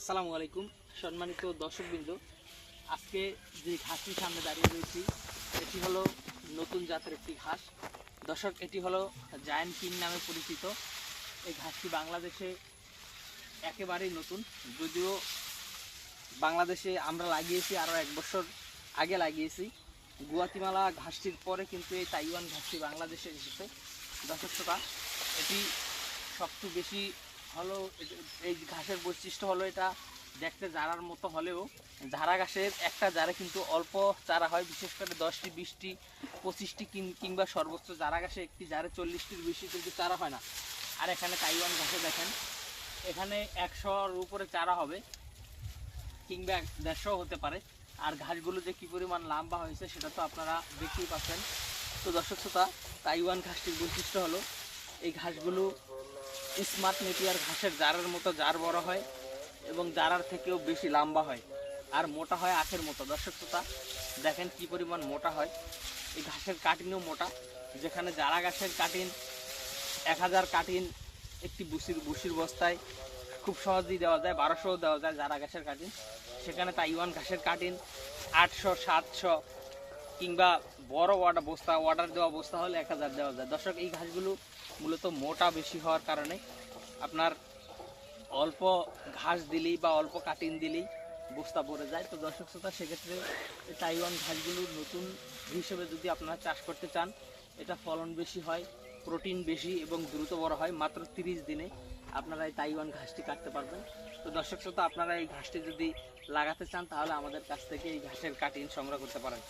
আসসালামু আলাইকুম, সম্মানিত দর্শকবৃন্দ। আজকে যে ঘাসটির সামনে দাঁড়িয়ে রয়েছি, এটি হলো নতুন জাতের একটি ঘাস। দর্শক, এটি হলো জায়ান্ট কিং নামে পরিচিত। এই ঘাসটি বাংলাদেশে একেবারেই নতুন। যদিও বাংলাদেশে আমরা লাগিয়েছি, আরও এক বছর আগে লাগিয়েছি। গুয়াতিমালা ঘাসটির পরে কিন্তু এই তাইওয়ান ঘাসটি বাংলাদেশে এসেছে। দর্শক এটি সবচেয়ে বেশি হলো এই ঘাসের বৈশিষ্ট্য হলো এটা দেখতে জারার মতো হলেও ঝাড়া ঘাসের একটা জারে কিন্তু অল্প চারা হয়, বিশেষ করে দশটি, বিশটি, পঁচিশটি কিংবা সর্বোচ্চ জারা ঘাসে একটি জারে চল্লিশটির বেশি কিন্তু চারা হয় না। আর এখানে তাইওয়ান ঘাসে দেখেন, এখানে একশোর উপরে চারা হবে কিংবা দেড়শো হতে পারে। আর ঘাসগুলো যে কী পরিমাণ লম্বা হয়েছে সেটা তো আপনারা দেখতেই পাচ্ছেন। তো দর্শক শ্রোতা, তাইওয়ান ঘাসটির বৈশিষ্ট্য হলো এই ঘাসগুলো স্মার্ট নেপিয়ার ঘাসের জারের মতো জার বড় হয় এবং জারার থেকেও বেশি লম্বা হয় আর মোটা হয় আখের মতো। দর্শক শ্রোতা, দেখেন কি পরিমাণ মোটা হয়। এই ঘাসের কাটিনও মোটা। যেখানে জারা ঘাসের কাটিন, এক হাজার কাটিন একটি বুসির বুসির বস্তায় খুব সহজেই দেওয়া যায় বারোশো দেওয়া যায় জারা ঘাসের কাটিন। সেখানে তাইওয়ান ঘাসের কাটিন, আটশো, সাতশো কিংবা বড় অর্ডার বস্তা অর্ডার দেওয়া বস্তা হলে এক হাজার দেওয়া যায়। দর্শক, এই ঘাসগুলো মূলত মোটা বেশি হওয়ার কারণে আপনার অল্প ঘাস দিলেই বা অল্প কাটিং দিলেই বস্তা পড়ে যায়। তো দর্শক শ্রোতা, সেক্ষেত্রে এই তাইওয়ান ঘাসগুলো নতুন হিসেবে যদি আপনারা চাষ করতে চান, এটা ফলন বেশি হয় প্রোটিন বেশি এবং দ্রুত বড় হয়। মাত্র তিরিশ দিনে আপনারা এই তাইওয়ান ঘাসটি কাটতে পারবেন। তো দর্শক শ্রোতা, আপনারা এই ঘাসটি যদি লাগাতে চান, তাহলে আমাদের কাছ থেকে এই ঘাসের কাটিং সংগ্রহ করতে পারেন।